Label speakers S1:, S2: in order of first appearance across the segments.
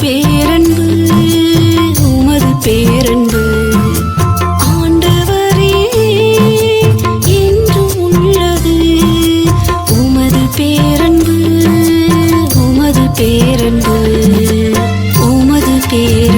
S1: பேரன்பு உமது பேரன்பு. ஆண்டவரே என்றும் உள்ளது. உமது பேரன்பு உமது பேரன்பு உமது பேர்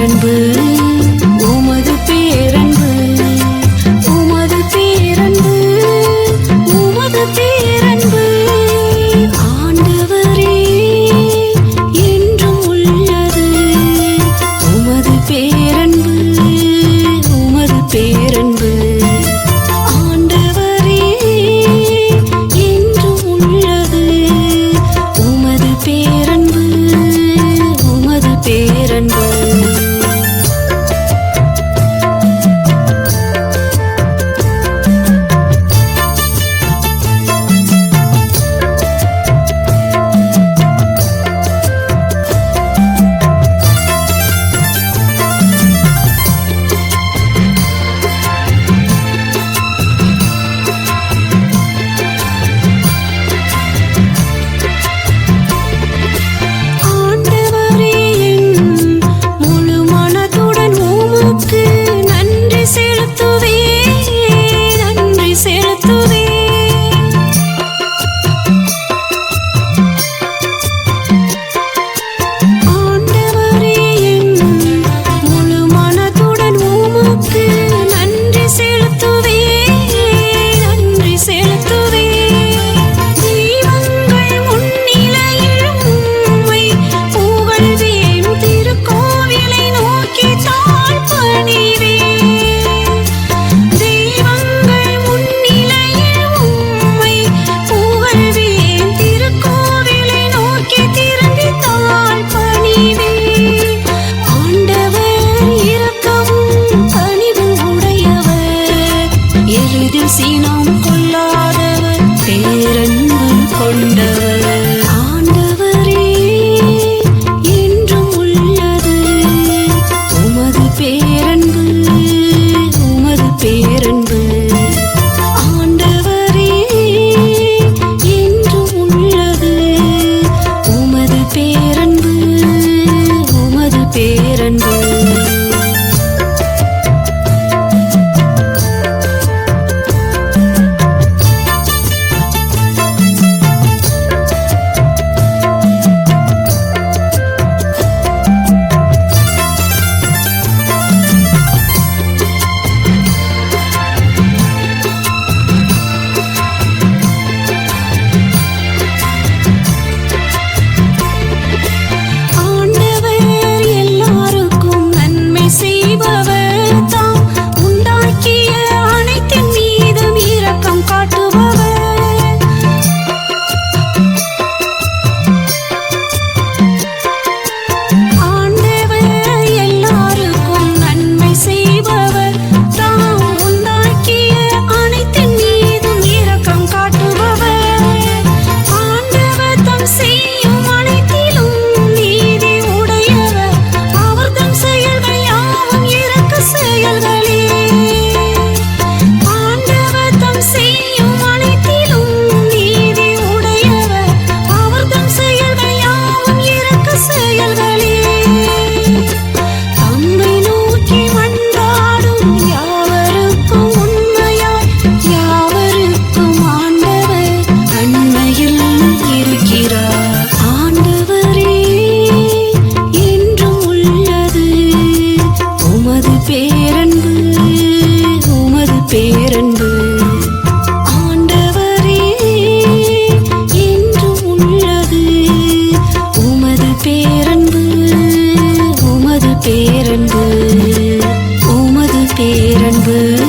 S1: blue